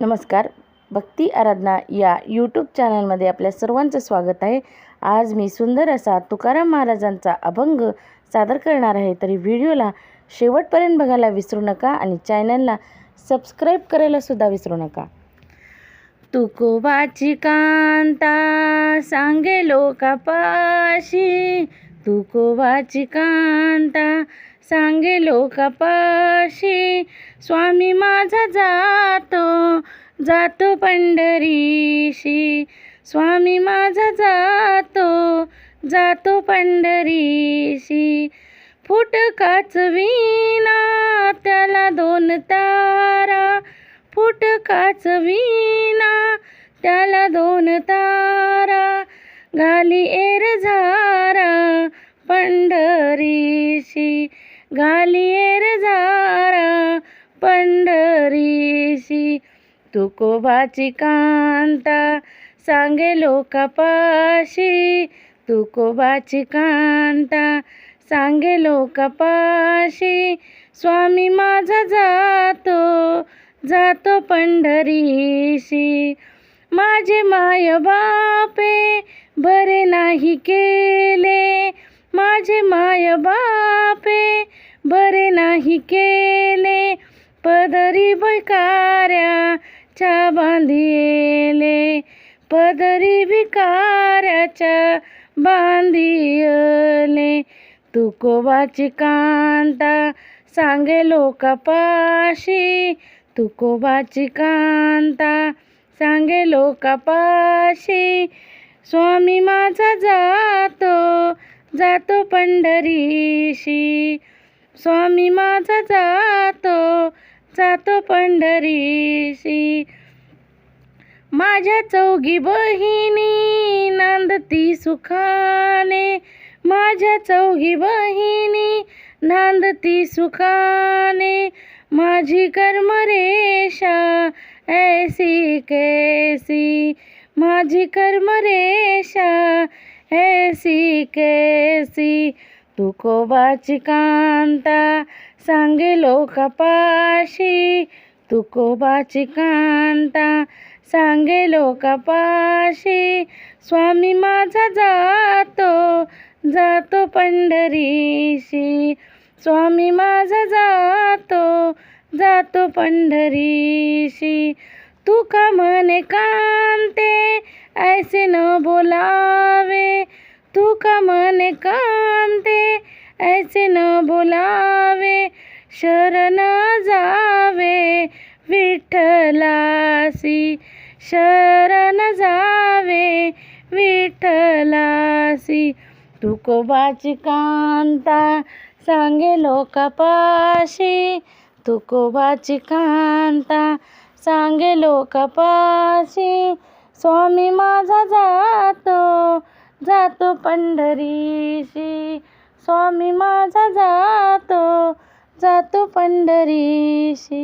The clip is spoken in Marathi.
नमस्कार. भक्ती आराधना या यूट्यूब चॅनलमध्ये आपल्या सर्वांचं स्वागत आहे. आज मी सुंदर असा तुकाराम महाराजांचा अभंग सादर करणार आहे. तरी व्हिडिओला शेवटपर्यंत बघायला विसरू नका आणि चॅनलला सबस्क्राईब करायला सुद्धा विसरू नका. तुकोबाची कांता सांगे लोकापाशी. तुकोबाची कांता सांगे लोकापाशी. स्वामी माझा जातो जातो पंढरीशी. स्वामी माझा जातो जातो पंढरीशी. फुट काचवीना त्याला दोन तारा. फुट काचवीना त्याला दोन तारा. घाली एर झा पंढरीशी जारा पंढरीशी. तुकोबाची कांता सांगे लोकापाशी. तुकोबाची कांता सांगे लोकापाशी. स्वामी माझा जातो जातो पंढरीशी. माझे माय बापे बरे नाही केले. माझे माय बापे नाही केले. पदरी भिकाऱ्याच्या बांधिले पदरी भिकाऱ्याच्या बांधिले तुकोबाची कांता सांगे लोकापाशी. तुकोबाची कांता सांगे लोकापाशी. स्वामी माझा जातो जातो पंढरीशी. स्वामी माझा जातो जातो पंढरीशी. माझ्या चौघी बहिणी नांदती सुखाने. माझ्या चौघी बहिणी नांदती सुखाने. माझी कर्मरेषा ऐसी कैसी. माझी कर्मरेषा ऐसी कैसी. तुकोबाची कांता सांगे लोकापाशी. तुकोबाची कांता सांगे लोकापाशी. स्वामी माझा जातो जातो पंढरीशी. स्वामी माझा जातो जातो पंढरीशी. तू का म्हणे कांते ऐसे न बोलावे. तू का म्हणे कांते ऐसे न बोलावे शरण जावे विठ्ठलासी। शरण जावे विठ्ठलासी। तुकोबाची कांता सांगे लोकापाशी। तुकोबाची कांता सांगे लोकापाशी। स्वामी माझा जातो जातो पंढरीशी। स्वामी माझा जातो जातो पंढरीशी.